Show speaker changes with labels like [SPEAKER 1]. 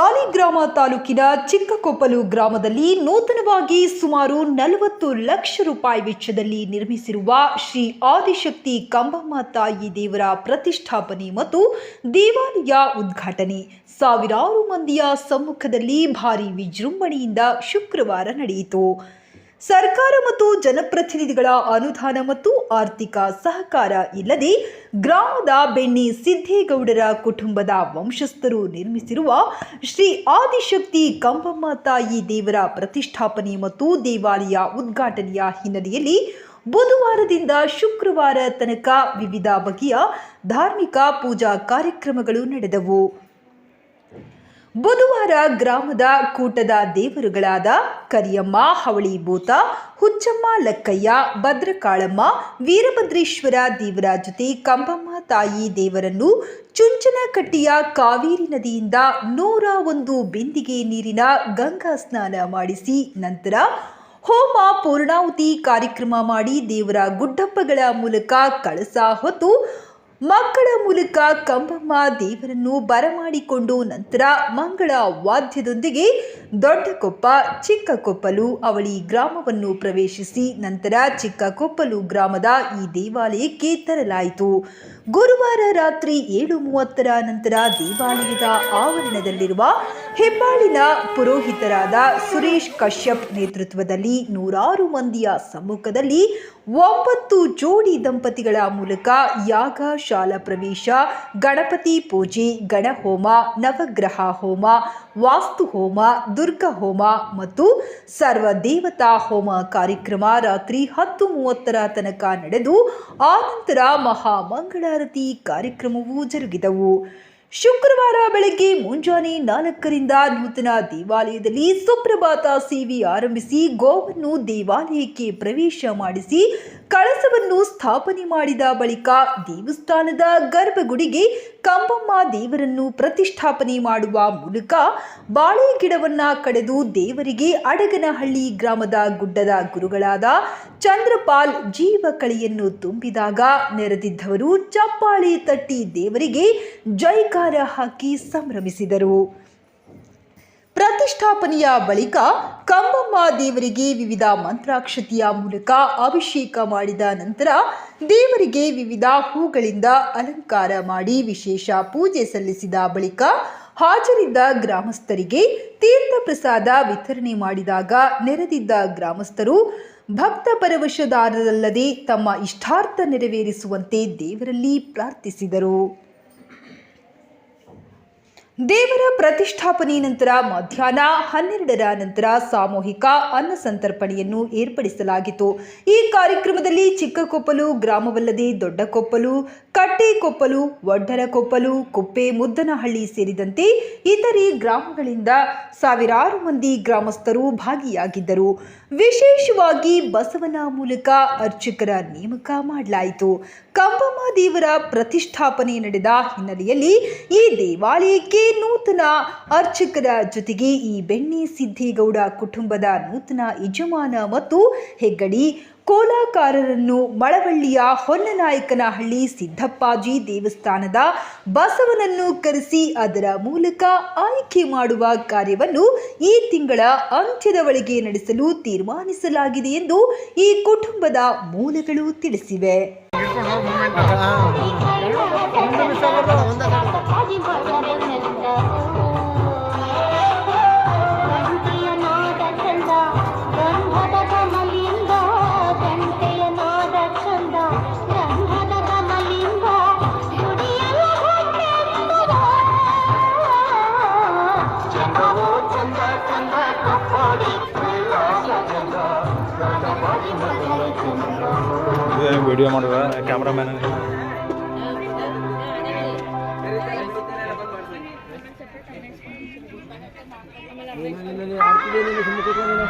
[SPEAKER 1] ಸಾಲಿಗ್ರಾಮ ತಾಲೂಕಿನ ಚಿಕ್ಕಕೊಪ್ಪಲು ಗ್ರಾಮದಲ್ಲಿ ನೂತನವಾಗಿ ಸುಮಾರು ನಲವತ್ತು ಲಕ್ಷ ರೂಪಾಯಿ ವೆಚ್ಚದಲ್ಲಿ ನಿರ್ಮಿಸಿರುವ ಶ್ರೀ ಆದಿಶಕ್ತಿ ಕಂಬಮ್ಮ ತಾಯಿ ದೇವರ ಪ್ರತಿಷ್ಠಾಪನೆ ಮತ್ತು ದೇವಾಲಯ ಉದ್ಘಾಟನೆ. ಸಾವಿರಾರು ಮಂದಿಯ ಸಮ್ಮುಖದಲ್ಲಿ ಭಾರಿ ವಿಜೃಂಭಣೆಯಿಂದ ಶುಕ್ರವಾರ ನಡೆಯಿತು. ಸರ್ಕಾರ ಮತ್ತು ಜನಪ್ರತಿನಿಧಿಗಳ ಅನುದಾನ ಮತ್ತು ಆರ್ಥಿಕ ಸಹಕಾರ ಇಲ್ಲದೆ ಗ್ರಾಮದ ಬೆಣ್ಣಿ ಸಿದ್ದೇಗೌಡರ ಕುಟುಂಬದ ವಂಶಸ್ಥರು ನಿರ್ಮಿಸಿರುವ ಶ್ರೀ ಆದಿಶಕ್ತಿ ಕಂಬಮ್ಮ ತಾಯಿ ದೇವರ ಪ್ರತಿಷ್ಠಾಪನೆ ಮತ್ತು ದೇವಾಲಯ ಉದ್ಘಾಟನೆಯ ಹಿನ್ನೆಲೆಯಲ್ಲಿ ಬುಧವಾರದಿಂದ ಶುಕ್ರವಾರ ತನಕ ವಿವಿಧ ಬಗೆಯ ಧಾರ್ಮಿಕ ಪೂಜಾ ಕಾರ್ಯಕ್ರಮಗಳು ನಡೆದವು. ಬುಧವಾರ ಗ್ರಾಮದ ಕೂಟದ ದೇವರುಗಳಾದ ಕರಿಯಮ್ಮ, ಹವಳಿ ಭೂತ, ಹುಚ್ಚಮ್ಮ, ಲಕ್ಕಯ್ಯ, ಭದ್ರಕಾಳಮ್ಮ, ವೀರಭದ್ರೇಶ್ವರ ದೇವರ ಜೊತೆ ಕಂಬಮ್ಮ ತಾಯಿ ದೇವರನ್ನು ಚುಂಚನಕಟ್ಟಿಯ ಕಾವೇರಿ ನದಿಯಿಂದ ನೂರ ಒಂದು ಬಿಂದಿಗೆ ನೀರಿನ ಗಂಗಾ ಸ್ನಾನ ಮಾಡಿಸಿ ನಂತರ ಹೋಮ ಪೂರ್ಣಾಹುತಿ ಕಾರ್ಯಕ್ರಮ ಮಾಡಿ ದೇವರ ಗುಡ್ಡಪ್ಪಗಳ ಮೂಲಕ ಕಳಸ ಹೊತ್ತು ಮಕ್ಕಳ ಮೂಲಕ ಕಂಬಮ್ಮ ದೇವರನ್ನು ಬರಮಾಡಿಕೊಂಡು ನಂತರ ಮಂಗಳ ವಾದ್ಯದೊಂದಿಗೆ ದೊಡ್ಡಕೊಪ್ಪ, ಚಿಕ್ಕಕೊಪ್ಪಲು ಅವಳಿ ಗ್ರಾಮವನ್ನು ಪ್ರವೇಶಿಸಿ ನಂತರ ಚಿಕ್ಕಕೊಪ್ಪಲು ಗ್ರಾಮದ ಈ ದೇವಾಲಯಕ್ಕೆ ತರಲಾಯಿತು ಗುರುವಾರ ರಾತ್ರಿ ಏಳು ಮೂವತ್ತರ ನಂತರ ದೇವಾಲಯದ ಆವರಣದಲ್ಲಿರುವ ಹೆಬ್ಬಾಳಿನ ಪುರೋಹಿತರಾದ ಸುರೇಶ್ ಕಶ್ಯಪ್ ನೇತೃತ್ವದಲ್ಲಿ ನೂರಾರು ಮಂದಿಯ ಸಮ್ಮುಖದಲ್ಲಿ ಒಂಬತ್ತು ಜೋಡಿ ದಂಪತಿಗಳ ಮೂಲಕ ಯಾಗ, ಶಾಲಾ ಪ್ರವೇಶ, ಗಣಪತಿ ಪೂಜೆ, ಗಣಹೋಮ, ನವಗ್ರಹ ಹೋಮ, ವಾಸ್ತು ಹೋಮ, ದುರ್ಗ ಹೋಮ ಮತ್ತು ಸರ್ವ ದೇವತಾ ಹೋಮ ಕಾರ್ಯಕ್ರಮ ರಾತ್ರಿ ಹತ್ತು ಮೂವತ್ತರ ತನಕ ನಡೆದು, ಆನಂತರ ಮಹಾಮಂಗಳಾರತಿ ಕಾರ್ಯಕ್ರಮವೂ ಜರುಗಿದವು. ಶುಕ್ರವಾರ ಬೆಳಗ್ಗೆ ಮುಂಜಾನೆ ನಾಲ್ಕರಿಂದ ನೂತನ ದೇವಾಲಯದಲ್ಲಿ ಸುಪ್ರಭಾತ ಸೇವೆ ಆರಂಭಿಸಿ ಗೋವನ್ನು ದೇವಾಲಯಕ್ಕೆ ಪ್ರವೇಶ ಮಾಡಿಸಿ ಕಳಸವನ್ನು ಸ್ಥಾಪನೆ ಮಾಡಿದ ಬಳಿಕ ದೇವಸ್ಥಾನದ ಗರ್ಭಗುಡಿಗೆ ಕಂಬಮ್ಮ ದೇವರನ್ನು ಪ್ರತಿಷ್ಠಾಪನೆ ಮಾಡುವ ಮೂಲಕ ಬಾಳೆ ಗಿಡವನ್ನು ಕಡೆದು ದೇವರಿಗೆ ಅಡಗನಹಳ್ಳಿ ಗ್ರಾಮದ ಗುಡ್ಡದ ಗುರುಗಳಾದ ಚಂದ್ರಪಾಲ್ ಜೀವಕಳಿಯನ್ನು ತುಂಬಿದಾಗ ನೆರೆದಿದ್ದವರು ಚಪ್ಪಾಳೆ ತಟ್ಟಿ ದೇವರಿಗೆ ಜೈಕಾರ ಹಾಕಿ ಸಂಭ್ರಮಿಸಿದರು. ಪ್ರತಿಷ್ಠಾಪನೆಯ ಬಳಿಕ ಕಂಬಮ್ಮ ದೇವರಿಗೆ ವಿವಿಧ ಮಂತ್ರಾಕ್ಷತೆಯ ಮೂಲಕ ಅಭಿಷೇಕ ಮಾಡಿದ ನಂತರ ದೇವರಿಗೆ ವಿವಿಧ ಹೂಗಳಿಂದ ಅಲಂಕಾರ ಮಾಡಿ ವಿಶೇಷ ಪೂಜೆ ಸಲ್ಲಿಸಿದ ಬಳಿಕ ಹಾಜರಿದ್ದ ಗ್ರಾಮಸ್ಥರಿಗೆ ತೀರ್ಥ ಪ್ರಸಾದ ವಿತರಣೆ ಮಾಡಿದಾಗ ನೆರೆದಿದ್ದ ಗ್ರಾಮಸ್ಥರು ಭಕ್ತ ಪರವಶದಾರರಲ್ಲದೆ ತಮ್ಮ ಇಷ್ಟಾರ್ಥ ನೆರವೇರಿಸುವಂತೆ ದೇವರಲ್ಲಿ ಪ್ರಾರ್ಥಿಸಿದರು. ದೇವರ ಪ್ರತಿಷ್ಠಾಪನೆ ನಂತರ ಮಧ್ಯಾಹ್ನ ಹನ್ನೆರಡರ ನಂತರ ಸಾಮೂಹಿಕ ಅನ್ನ ಸಂತರ್ಪಣೆಯನ್ನು ಏರ್ಪಡಿಸಲಾಗಿತ್ತು. ಈ ಕಾರ್ಯಕ್ರಮದಲ್ಲಿ ಚಿಕ್ಕಕೊಪ್ಪಲು, ಗ್ರಾಮವಲ್ಲದೆ ದೊಡ್ಡಕೊಪ್ಪಲು ಕಟ್ಟೆಕೊಪ್ಪಲು ಒಡ್ಡರಕೊಪ್ಪಲು ಕುಪ್ಪೆ, ಮುದ್ದನಹಳ್ಳಿ ಸೇರಿದಂತೆ ಇತರೆ ಗ್ರಾಮಗಳಿಂದ ಸಾವಿರಾರು ಮಂದಿ ಗ್ರಾಮಸ್ಥರು ಭಾಗಿಯಾಗಿದ್ದರು. ವಿಶೇಷವಾಗಿ ಬಸವನ ಮೂಲಕ ಅರ್ಚಕರ ನೇಮಕ ಮಾಡಲಾಯಿತು. ಕಂಬಮ್ಮ ದೇವರ ಪ್ರತಿಷ್ಠಾಪನೆ ನಡೆದ ಹಿನ್ನೆಲೆಯಲ್ಲಿ ಈ ದೇವಾಲಯಕ್ಕೆ ನೂತನ ಅರ್ಚಕರ ಜೊತೆಗೆ ಈ ಬೆಣ್ಣೆ ಸಿದ್ದೇಗೌಡ ಕುಟುಂಬದ ನೂತನ ಯಜಮಾನ ಮತ್ತು ಹೆಗ್ಗಡಿ ಕೋಲಾಕಾರರನ್ನು ಮಳವಳ್ಳಿಯ ಹೊನ್ನನಾಯಕನಹಳ್ಳಿ ಸಿದ್ದಪ್ಪಾಜಿ ದೇವಸ್ಥಾನದ ಬಸವನನ್ನು ಕರೆಸಿ ಅದರ ಮೂಲಕ ಆಯ್ಕೆ ಮಾಡುವ ಕಾರ್ಯವನ್ನು ಈ ತಿಂಗಳ ಅಂತ್ಯದ ಒಳಗೆ ನಡೆಸಲು ತೀರ್ಮಾನಿಸಲಾಗಿದೆ ಎಂದು ಈ ಕುಟುಂಬದ ಮೂಲಗಳು ತಿಳಿಸಿವೆ.
[SPEAKER 2] ವಿಡಿಯೋ ಮಾಡುವ ಕ್ಯಾಮ್ರಾಮ್ಯಾನ್
[SPEAKER 3] ಆರ್ತಿಗೆ ಸುಮ್ಮನೆ